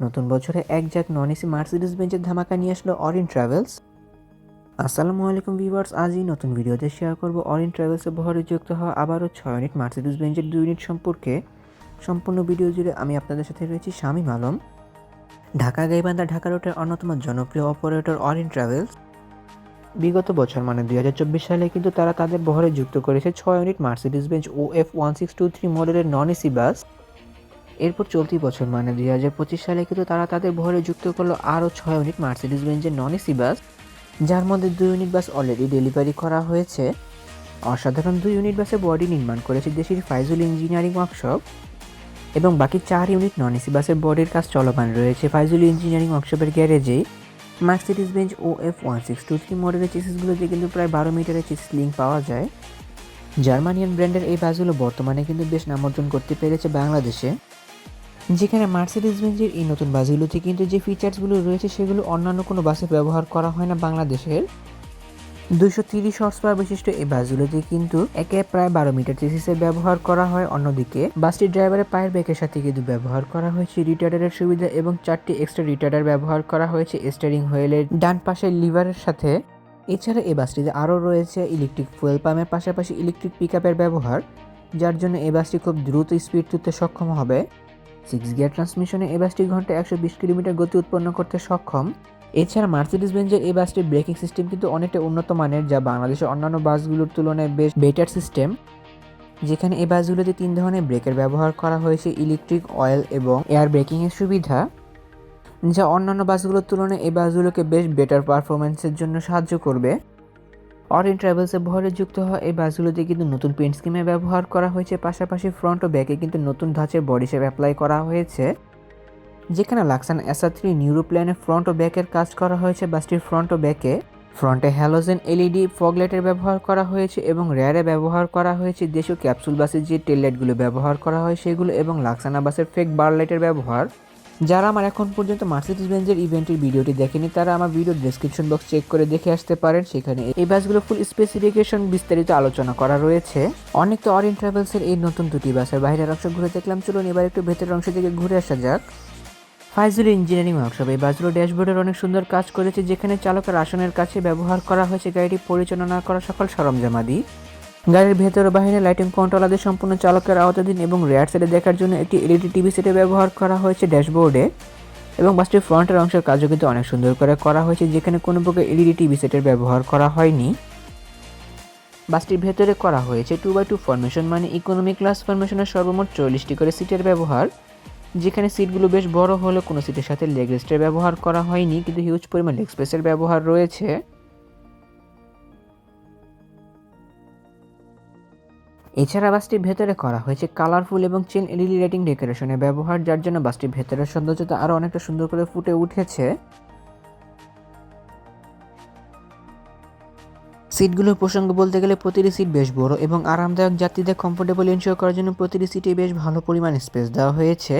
নতুন বছরে এক যাক নন এসি মার্সিডিস বেঞ্চের ধামাকা নিয়ে আসলো অরিন ট্রাভেলস আসসালামু আলাইকুম ভিউয়ার্স, আজই নতুন ভিডিওতে শেয়ার করব অরিন ট্রাভেলসের বহরে যুক্ত হওয়া আবারও ছয় ইউনিট মার্সিডিস বেঞ্চের দুই ইউনিট সম্পর্কে। সম্পূর্ণ ভিডিও জুড়ে আমি আপনাদের সাথে রয়েছি শামীম আলম। ঢাকা গাইবান্ধা ঢাকা রোডের অন্যতম জনপ্রিয় অপারেটর অরিন ট্রাভেলস বিগত বছর মানে দুই হাজার চব্বিশ সালে কিন্তু তারা তাদের বহরে যুক্ত করেছে ছয় unit Mercedes Benz O F one six two three মডেলের নন এসি বাস এরপর চলতি বছর মানে দুই হাজার পঁচিশ সালে কিন্তু তারা তাদের বহরে যুক্ত করল আরও ছয় ইউনিট মার্সিডিস বেঞ্চের নন এসি বাস যার মধ্যে দুই ইউনিট বাস অলরেডি ডেলিভারি করা হয়েছে। অসাধারণ দুই ইউনিট বাসে বডি নির্মাণ করেছে দেশের ফাইজুল ইঞ্জিনিয়ারিং ওয়ার্কশপ এবং বাকি চার ইউনিট নন এসি বাসের বডির কাজ চলমান রয়েছে। ফাইজুল ইঞ্জিনিয়ারিং ওয়ার্কশপের গ্যারেজে Mercedes Benz O F one six two three মডেলের চেসিসগুলোতে কিন্তু প্রায় বারো মিটারের চেসিস লিঙ্ক পাওয়া যায়। জার্মানিয়ান ব্র্যান্ডের এই বাসগুলো বর্তমানে কিন্তু বেশ নাম অর্জন করতে পেরেছে বাংলাদেশে। যেখানে মার্সিডিস বেঞ্জের এই নতুন বাসগুলোতে কিন্তু যে ফিচার্সগুলো রয়েছে, সেগুলো অন্যান্য কোনো বাসে ব্যবহার করা হয় না বাংলাদেশের। দুশো তিরিশ হর্স পাওয়ার বিশিষ্ট এই বাসগুলোতে কিন্তু একে প্রায় বারো মিটার চেসিসের ব্যবহার করা হয়। অন্যদিকে বাসটির ড্রাইভারের পায়ের ব্রেকের সাথে কিন্তু ব্যবহার করা হয়েছে রিটার্ডারের সুবিধা এবং চারটি এক্সট্রা রিটার্ডার ব্যবহার করা হয়েছে স্টারিং হুইলের ডান পাশের লিভারের সাথে। এছাড়া এই বাসটিতে আরও রয়েছে ইলেকট্রিক ফুয়েল পাম্পের পাশাপাশি ইলেকট্রিক পিক ব্যবহার, যার জন্য এই বাসটি খুব দ্রুত স্পিড তুলতে সক্ষম হবে। সিক্স গিয়ার ট্রান্সমিশনে এই বাসটি ঘন্টায় একশো বিশ কিলোমিটার গতি উৎপন্ন করতে সক্ষম। এছাড়া মার্সিডিস বেঞ্জের এই বাসটির ব্রেকিং সিস্টেম কিন্তু অনেকটা উন্নত মানের, যা বাংলাদেশের অন্যান্য বাসগুলোর তুলনায় বেশ বেটার সিস্টেম। যেখানে এই বাসগুলোতে তিন ধরনের ব্রেকের ব্যবহার করা হয়েছে, ইলেকট্রিক, অয়েল এবং এয়ার ব্রেকিংয়ের সুবিধা, যা অন্যান্য বাসগুলোর তুলনায় এই বাসগুলোকে বেশ বেটার পারফরমেন্সের জন্য সাহায্য করবে। অরিন ট্রাভেলসের ভরে যুক্ত হওয়া এই বাসগুলোতে কিন্তু নতুন পেন্ট স্কিমে ব্যবহার করা হয়েছে। পাশাপাশি ফ্রন্ট ও ব্যাকে কিন্তু নতুন ধাঁচের বডি শেপ অ্যাপ্লাই করা হয়েছে। যেখানে লাক্সান এসা থ্রি ফ্রন্ট ও ব্যাকের কাজ করা হয়েছে। বাসটির ফ্রন্ট ও ব্যাকে ফ্রন্টে হ্যালোজেন এলইডি ফগলাইটের ব্যবহার করা হয়েছে এবং রেয়ারে ব্যবহার করা হয়েছে। দেশীয় ক্যাপসুল বাসের যে টেল লাইটগুলো ব্যবহার করা হয় সেগুলো এবং লাক্সানা বাসের ফেক বার লাইটের ব্যবহার। যারা আমার এখন পর্যন্ত মার্সিডিস বেঞ্জের ইভেন্টের ভিডিওটি দেখেনি, তারা আমার ভিডিও ডেসক্রিপশন বক্স চেক করে দেখে আসতে পারেন। সেখানে এই বাসগুলো ফুল স্পেসিফিকেশন বিস্তারিত আলোচনা করা রয়েছে। অনেক তো অরিন ট্রাভেলসের এই নতুন দুটি বাসের বাইরের অংশ ঘুরে দেখলাম। চলুন এবার একটু ভেতরের অংশ থেকে ঘুরে আসা যাক। ফাইজুল ইঞ্জিনিয়ারিং ওয়ার্কশপ এই বাসগুলো ড্যাশবোর্ডের অনেক সুন্দর কাজ করেছে, যেখানে চালকের আসনের কাছে ব্যবহার করা হয়েছে, গাড়িটি পরিচালনা করা সকল সরঞ্জামাদি। গাড়ির ভেতর ও বাইরে লাইটিং কন্ট্রোল আদি সম্পূর্ণ চালকের আওতাধীন এবং রেয়ার সাইডে দেখার জন্য একটি এলইডি টিভি সেটে ব্যবহার করা হয়েছে ড্যাশবোর্ডে এবং বাসটির ফ্রন্টের অংশের কাজও কিন্তু অনেক সুন্দর করে করা হয়েছে, যেখানে কোনো প্রকার এলইডি টিভি সেটের ব্যবহার করা হয়নি। বাসটির ভেতরে করা হয়েছে টু বাই টু ফরমেশন মানে ইকোনমি ক্লাস ফরমেশনের সর্বমোট চল্লিশটি করে সিটের ব্যবহার, যেখানে সিটগুলো বেশ বড় হলেও কোনো সিটের সাথে লেগ রেস্টের ব্যবহার করা হয়নি, কিন্তু হিউজ পরিমাণ লেগ স্পেসের ব্যবহার রয়েছে। এছাড়া বাসটির ভেতরে করা হয়েছে কালারফুল এবং চেন এলইডি লাইটিং ডেকোরেশনের ব্যবহার, যার জন্য বাসটির ভেতরের সৌন্দর্যতা আরও অনেকটা সুন্দর করে ফুটে উঠেছে। সিটগুলোর প্রসঙ্গ বলতে গেলে প্রতিটি সিট বেশ বড় এবং আরামদায়ক, যাত্রীদের কমফোর্টেবল এনশিওর করার জন্য প্রতিটি সিটে বেশ ভালো পরিমাণ স্পেস দেওয়া হয়েছে।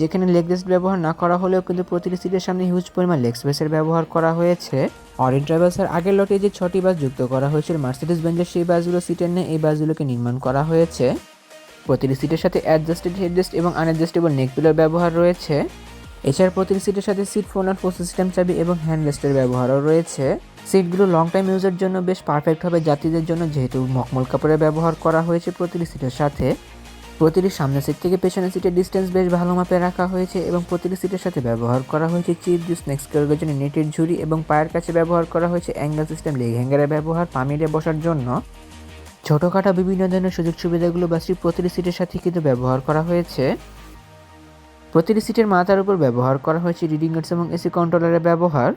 যেখানে লেগ রেস্ট ব্যবহার না করা হলেও কিন্তু প্রতিটি সিটের সামনে হিউজ পরিমাণ লেগ স্পেসের ব্যবহার করা হয়েছে। অরিন ট্রাভেলসের আগের লটে যে ছটি বাস যুক্ত করা হয়েছিল মার্সিডিস বেঞ্জের সেই বাসগুলো সিটের নেই এই বাসগুলোকে নির্মাণ করা হয়েছে। প্রতিটি সিটের সাথে অ্যাডজাস্টেড হেডরেস্ট এবং আনঅ্যাডজাস্টেবল নেক পিলোর ব্যবহার রয়েছে। এছাড়া প্রতিটি সিটের সাথে সিট ফোন আর ফোর সিস্টেম চাবি এবং হ্যান্ড রেস্টের ব্যবহারও রয়েছে। সিটগুলো লং টাইম ইউজের জন্য বেশ পারফেক্ট হবে, যাত্রীদের জন্য যেহেতু মখমল কাপড়ের ব্যবহার করা হয়েছে প্রতিটি সিটের সাথে। প্রতিটি সামনের সিট থেকে পেছনের সিটের ডিস্টেন্স বেশ ভালো মাপে রাখা হয়েছে এবং প্রতিটি সিটের সাথে ব্যবহার করা হয়েছে চিপ জুস স্ন্যাক্স করার জন্য নেটের ঝুড়ি এবং পায়ের কাছে ব্যবহার করা হয়েছে অ্যাঙ্গেল সিস্টেম লেগ হ্যাঙ্গারের ব্যবহার পামিরে বসার জন্য। ছোটোখাটো বিভিন্ন ধরনের সুযোগ সুবিধাগুলো বাসটির প্রতিটি সিটের সাথে কিন্তু ব্যবহার করা হয়েছে। প্রতিটি সিটের মাথার উপর ব্যবহার করা হয়েছে রিডিং গার্ডস এবং এসি কন্ট্রোলারের ব্যবহার।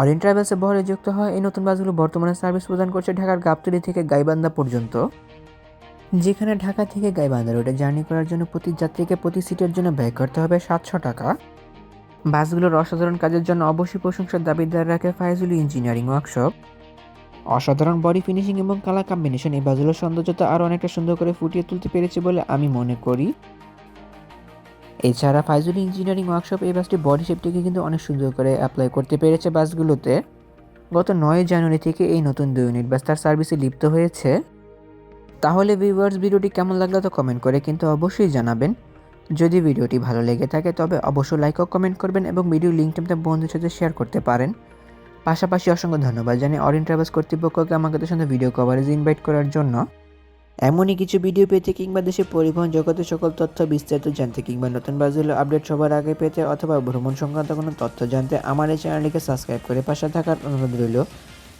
অরিন ট্রাভেলসে বহরে যুক্ত হয় এই নতুন বাসগুলো বর্তমানে সার্ভিস প্রদান করছে ঢাকার গাবতলী থেকে গাইবান্ধা পর্যন্ত। যেখানে ঢাকা থেকে গাইবান্ধা রোডে জার্নি করার জন্য প্রতি যাত্রীকে প্রতি সিটের জন্য ব্যয় করতে হবে সাতশো টাকা। বাসগুলোর অসাধারণ কাজের জন্য অবশ্যই প্রশংসার দাবিদার রাখে ফাইজুল ইঞ্জিনিয়ারিং ওয়ার্কশপ। অসাধারণ বডি ফিনিশিং এবং কালার কম্বিনেশন এই বাসগুলোর সৌন্দর্যতা আরও অনেকটা সুন্দর করে ফুটিয়ে তুলতে পেরেছে বলে আমি মনে করি। এছাড়া ফাইজুল ইঞ্জিনিয়ারিং ওয়ার্কশপ এই বাসটি বডি শেপটিকে কিন্তু অনেক সুন্দর করে অ্যাপ্লাই করতে পেরেছে বাসগুলোতে। গত নয় জানুয়ারি থেকে এই নতুন দুই ইউনিট বাস তার সার্ভিসে লিপ্ত হয়েছে। তাহলে ভিউয়ার্স ভিডিওটি কেমন লাগল তো কমেন্ট করে কিন্তু অবশ্যই জানাবেন। যদি ভিডিওটি ভালো লেগে থাকে তবে অবশ্যই লাইক ও কমেন্ট করবেন এবং ভিডিও লিঙ্কটি আপনার বন্ধুদের সাথে শেয়ার করতে পারেন। পাশাপাশি অসংখ্য ধন্যবাদ জানিয়ে অরিন ট্রাভেলস কর্তৃপক্ষকে আমাকে সাথে ভিডিও কভারেজ ইনভাইট করার জন্য। এমনই কিছু ভিডিও পেতে কিংবা দেশের পরিবহন জগতের সকল তথ্য বিস্তারিত জানতে কিংবা নতুন বাজুলো আপডেট সবার আগে পেতে অথবা ভ্রমণ সংক্রান্ত কোনো তথ্য জানতে আমার এই চ্যানেলটিকে সাবস্ক্রাইব করে পাশে থাকার অনুরোধ রইল।